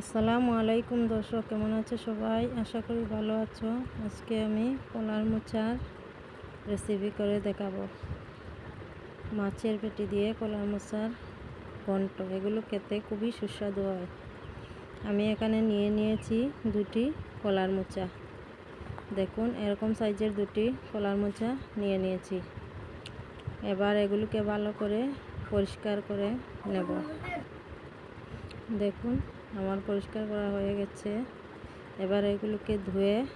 আসসালামু আলাইকুম দর্শক, কেমন আছো সবাই? আশা করি ভালো আছো। আজকে আমি কলার মোচার রেসিপি করে দেখাবো। মাছের পেটি দিয়ে কলার মোচার ঘন্ট, এগুলো খেতে খুবই সুস্বাদু হয়। আমি এখানে নিয়ে নিয়েছি দুটি কলার মোচা। দেখুন, এরকম সাইজের দুটি কলার মোচা নিয়ে নিয়েছি। এবার এগুলোকে ভালো করে পরিষ্কার করে নেব। দেখুন আমার পরিষ্কার করা হয়ে গেছে। এবার এগুলোকে ধুয়ে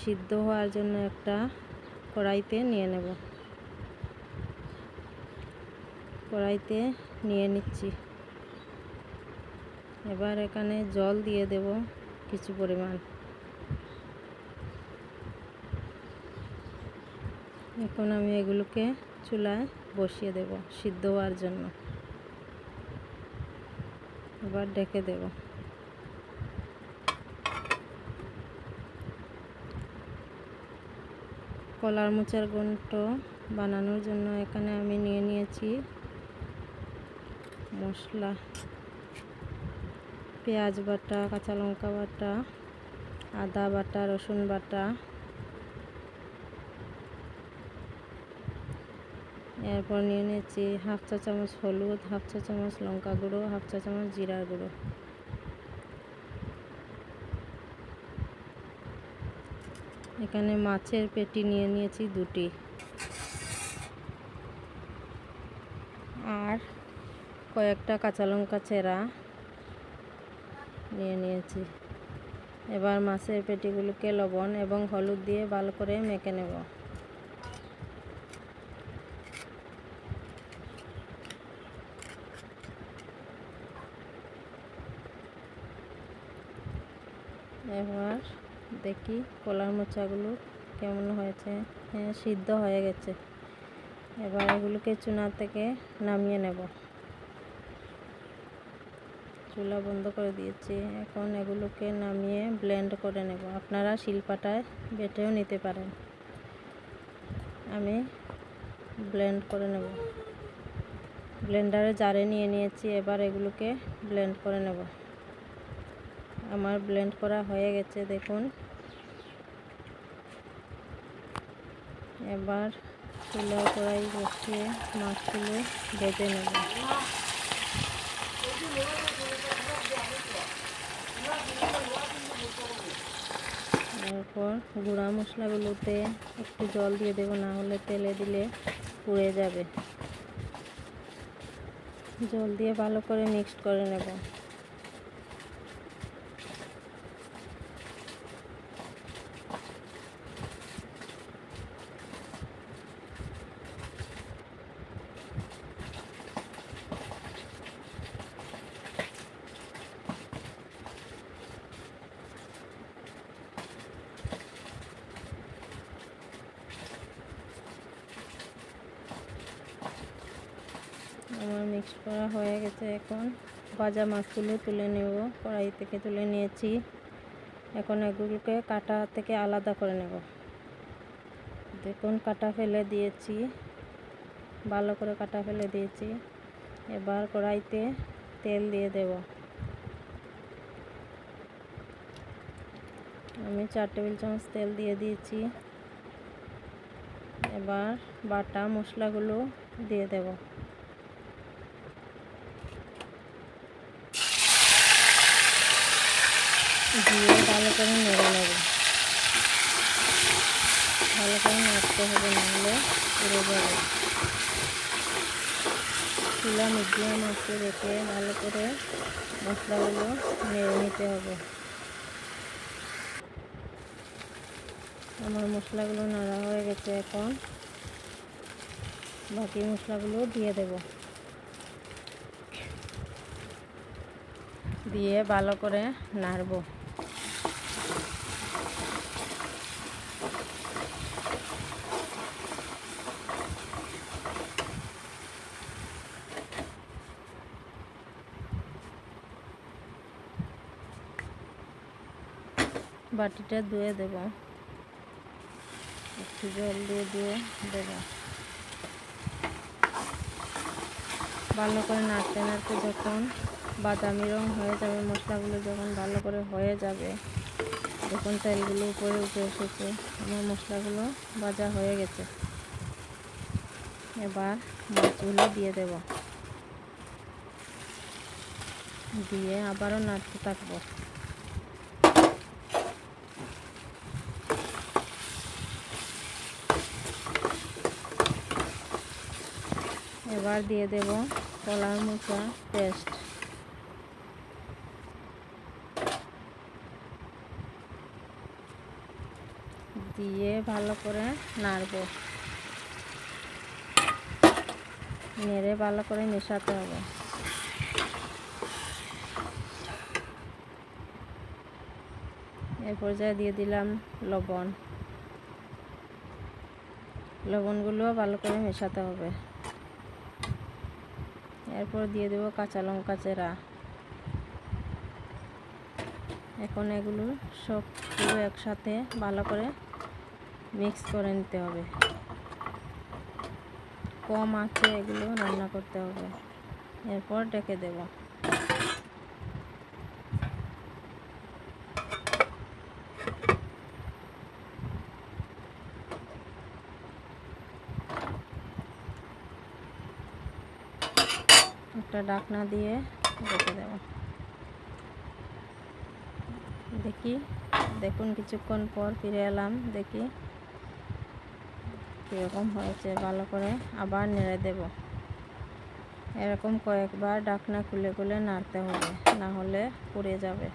সিদ্ধ হওয়ার জন্য একটা কড়াইতে নিয়ে নেব। কড়াইতে নিয়ে নিচ্ছি। এবার এখানে জল দিয়ে দেব কিছু পরিমাণ। এখন আমি এগুলোকে চুলায় বসিয়ে দেব সিদ্ধ হওয়ার জন্য। এবার ডেকে দেব। কলার মোচার ঘন্ট বানানোর জন্য এখানে আমি নিয়ে নিয়েছি মশলা, পেঁয়াজ বাটা, কাঁচা লঙ্কা বাটা, আদা বাটা, রসুন বাটা এরপর নিয়ে নিয়েছি হাফ চা চামচ হলুদ, হাফ চা চামচ লঙ্কা গুঁড়ো, হাফ চা চামচ জিরার গুঁড়ো। এখানে মাছের পেটি নিয়ে নিয়েছি দুটি। আর কয়েকটা কাঁচা লঙ্কা চেরা নিয়ে নিয়েছি। এবার মাছের পেটিগুলোকে লবণ এবং হলুদ দিয়ে ভালো করে মেখে নেব। এবার দেখি কলার মোচাগুলো কেমন হয়েছে। হ্যাঁ সিদ্ধ হয়ে গেছে। এবার এগুলোকে চুনা থেকে নামিয়ে নেব। চুলা বন্ধ করে দিয়েছি। এখন এগুলোকে নামিয়ে ব্লেন্ড করে নেব। আপনারা শিলপাটায় বেটেও নিতে পারেন। আমি ব্লেন্ড করে নেব। ব্লেন্ডারে জারে নিয়ে নিয়েছি। এবার এগুলোকে ব্লেন্ড করে নেব। আমার ব্লেন্ড করা হয়ে গেছে, দেখুন। এবার চুলা কড়াই বসিয়ে মাছগুলো ভেজে নেব। এরপর গুঁড়া মশলাগুলোতে একটু জল দিয়ে দেবো, না হলে তেলে দিলে পুড়ে যাবে। জল দিয়ে ভালো করে মিক্সড করে নেব। আমার মিক্স করা হয়ে গেছে এখন। ভাজা মাছগুলো তুলে নেব, কড়াই থেকে তুলে নিয়েছি। এখন এগুলোকে কাটা থেকে আলাদা করে নেব। দেখুন, কাটা ফেলে দিয়েছি। ভালো করে কাটা ফেলে দিয়েছি। এবার কড়াইতে তেল দিয়ে দেব। আমি চার টেবিল চামচ তেল দিয়ে দিয়েছি। এবার বাটা মশলাগুলো দিয়ে দেব। দিয়ে ভালো করে নেড়ে নেব। ভালো করে নাড়তে হবে, নাহলে উড়ে যাবে। চুলা মিডিয়াম আঁচে রেখে ভালো করে মশলাগুলো নেড়ে নিতে হবে। আমার মশলাগুলো নাড়া হয়ে গেছে এখন। বাকি মশলাগুলো দিয়ে দেব। দিয়ে ভালো করে নাড়বো। বাটিটা ধুয়ে দেব। একটু জল দিয়ে দিয়ে দেব। ভালো করে নাড়তে নাড়তে যখন বাদামি রং হয়ে যাবে, মশলাগুলো যখন ভালো করে হয়ে যাবে দেখুন তেলগুলো উপরে উঠে এসেছে। আমার মশলাগুলো ভাজা হয়ে গেছে। এবার মাছগুলো দিয়ে দেব। দিয়ে আবারও নাড়তে থাকব। এবার দিয়ে দেব কলার মোচা পেস্ট। দিয়ে ভালো করে নাড়ব। নেড়ে ভালো করে মেশাতে হবে। এর পর্যায়ে দিয়ে দিলাম লবণ। লবণগুলো ভালো করে মেশাতে হবে। এরপর দিয়ে দেব কাঁচা লঙ্কা চেরা। এখন এগুলো সব পুরো একসাথে ভালো করে মিক্স করে নিতে হবে। কম আছে এগুলো রান্না করতে হবে। এরপর ডেকে দেব। একটা ডাকনা দিয়ে রেখে দেব। দেখি, দেখুন কিছুক্ষণ পর ফিরে এলাম, দেখি কীরকম হয়েছে, ভালো করে আবার নেড়ে দেব। এরকম কয়েকবার ডাকনা খুলে খুলে নাড়তে হবে, না হলে পুড়ে যাবে।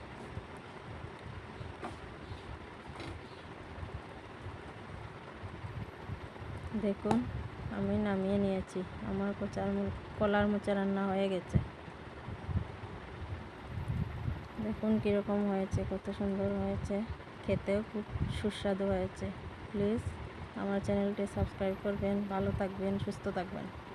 দেখুন আমি নামিয়ে নিয়েছি। আমার কোচার কলার মোচা রান্না হয়ে গেছে। দেখুন কীরকম হয়েছে, কত সুন্দর হয়েছে। খেতেও খুব সুস্বাদু হয়েছে। প্লিজ আমার চ্যানেলটি সাবস্ক্রাইব করবেন। ভালো থাকবেন, সুস্থ থাকবেন।